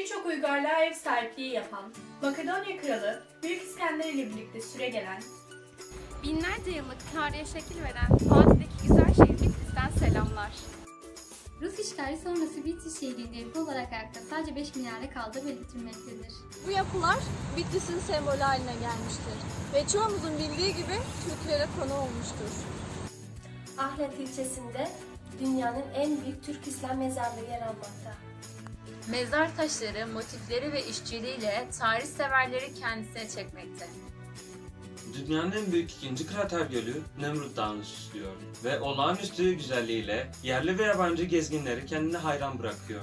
Birçok uygarlığa ev sahipliği yapan, Makedonya kralı Büyük İskender ile birlikte süre gelen, Binlerce yıllık tarihe şekil veren Fatih'teki güzel şehir Bitlis'ten selamlar. Rus işgali sonrası Bitlis şehrinin yapı olarak ayakta sadece 5 minare kaldığı belirtilmektedir. Bu yapılar Bitlis'in sembolü haline gelmiştir ve çoğumuzun bildiği gibi Türklere konu olmuştur. Ahlat ilçesinde dünyanın en büyük Türk İslam mezarlığı yer almakta. Mezar taşları, motifleri ve işçiliğiyle tarih severleri kendisine çekmekte. Dünyanın en büyük ikinci krater gölü Nemrut Dağı'nı süslüyor ve olağanüstü güzelliğiyle yerli ve yabancı gezginleri kendine hayran bırakıyor.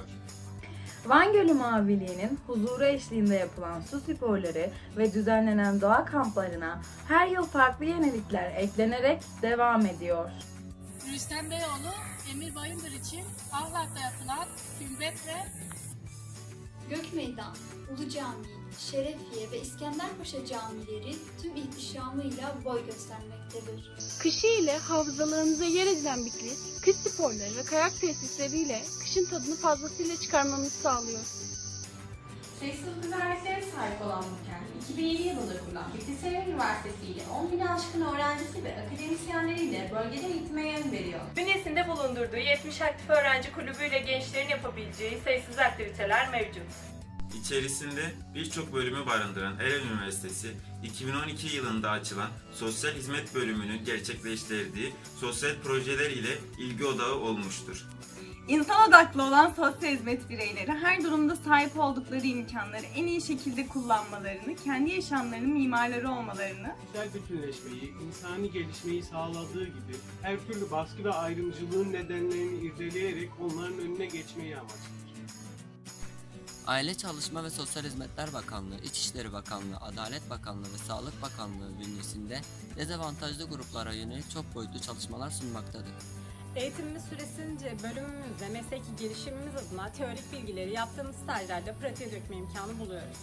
Van Gölü Maviliği'nin huzuru eşliğinde yapılan su sporları ve düzenlenen doğa kamplarına her yıl farklı yenilikler eklenerek devam ediyor. Rüstem Beyoğlu, Emir Bayındır için Ahlat'ta yapılan Kümbet ve Gökmeydan, Ulu Camii, Şerefiye ve İskenderpaşa camileri tüm ihtişamıyla boy göstermektedir. Kışı ile hafızalarımıza yer edilen Bitlis, kış sporları ve kayak tesisleriyle kışın tadını fazlasıyla çıkarmamızı sağlıyor. Sayısız güzelliklere sahip olan bu kent, 2007 yılında kurulan Bitlis Üniversitesi ile 10 bin aşkın öğrencisi ve akademisyenleriyle bölgede eğitime yön veriyor. bünyesinde bulundurduğu 70 aktif öğrenci kulübüyle gençlerin yapabileceği sayısız aktiviteler mevcut. İçerisinde birçok bölümü barındıran Eren Üniversitesi, 2012 yılında açılan Sosyal Hizmet bölümünün gerçekleştirdiği sosyal projeler ile ilgi odağı olmuştur. İnsan odaklı olan sosyal hizmet bireyleri her durumda sahip oldukları imkanları en iyi şekilde kullanmalarını, kendi yaşamlarının mimarları olmalarını, sosyal bütünleşmeyi, insani gelişmeyi sağladığı gibi her türlü baskı ve ayrımcılığın nedenlerini irdeleyerek onların önüne geçmeyi amaçlar. Aile Çalışma ve Sosyal Hizmetler Bakanlığı, İçişleri Bakanlığı, Adalet Bakanlığı ve Sağlık Bakanlığı bünyesinde dezavantajlı gruplara yönelik çok boyutlu çalışmalar sunmaktadır. Eğitimimiz süresince bölümümüzde mesleki gelişimimiz adına teorik bilgileri yaptığımız stajlarda pratiğe dökme imkanı buluyoruz.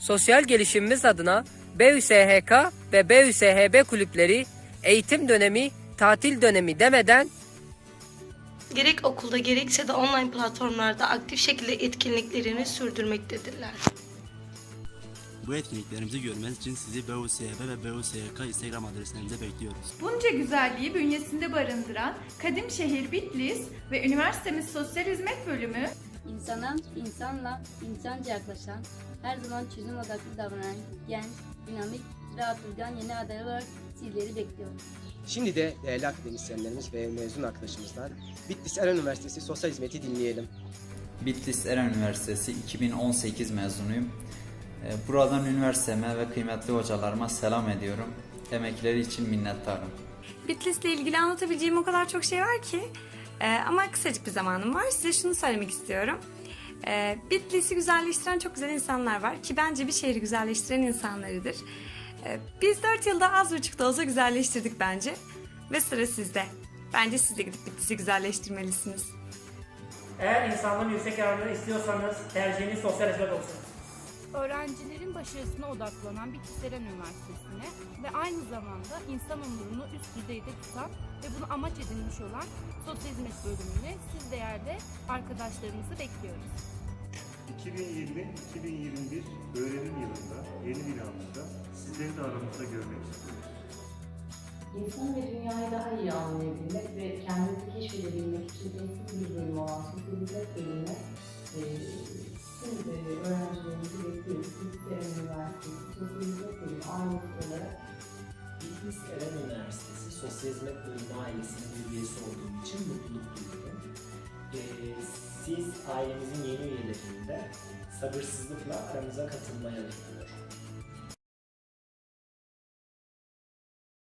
Sosyal gelişimimiz adına BÜSHK ve BÜSHB kulüpleri eğitim dönemi, tatil dönemi demeden Gerek okulda gerekse de online platformlarda aktif şekilde etkinliklerini sürdürmektedirler. Bu etkinliklerimizi görmeniz için sizi BUSHB ve BUSHK Instagram adreslerimize bekliyoruz. bunca güzelliği bünyesinde barındıran Kadim Şehir Bitlis ve üniversitemiz Sosyal Hizmet Bölümü İnsana, insanla insanca yaklaşan, her zaman çözüm odaklı davranan genç, dinamik atılgan yeni adaylar olarak sizleri bekliyor. Şimdi de değerli akademisyenlerimiz ve mezun arkadaşımızdan Bitlis Eren Üniversitesi Sosyal Hizmeti dinleyelim. Bitlis Eren Üniversitesi 2018 mezunuyum. Ee, Buradan üniversiteme ve kıymetli hocalarıma selam ediyorum. Emekleri için minnettarım. Bitlis'le ilgili anlatabileceğim o kadar çok şey var ki. Ee, ama kısacık bir zamanım var. Size şunu söylemek istiyorum. Ee, Bitlis'i güzelleştiren çok güzel insanlar var ki bence bir şehri güzelleştiren insanlarıdır. Ee, biz 4 yılda az buçuk da olsa güzelleştirdik bence. Ve sıra sizde. Bence siz de gidip Bitlis'i güzelleştirmelisiniz. Eğer insanların yüksek yararını istiyorsanız tercihiniz sosyal hizmet olsun. Öğrencilerin başarısına odaklanan Bitlis Eren Üniversitesi'ne ve aynı zamanda insan onurunu üst düzeyde tutan ve bunu amaç edinmiş olan Sosyal Hizmet bölümüne siz değerli arkadaşlarımızı bekliyoruz. 2020-2021 öğrenim yılında yeni binamızda sizleri de aramızda görmek istiyoruz. İnsan ve dünyayı daha iyi anlayabilmek ve kendimizi keşfedebilmek için eski bir bölüm olan Sosyal Hizmet bölümüne e, tüm e, öğrencilerimizi bekliyoruz. Eren Üniversitesi Sosyal Hizmet Bölümü ailesi olarak Eren Üniversitesi Sosyal Hizmet Bölümü ailesinin bir üyesi olduğum için mutluluk duyuyorum. Ee, siz ailemizin yeni üyelerinde sabırsızlıkla aramıza katılmaya bekliyorum.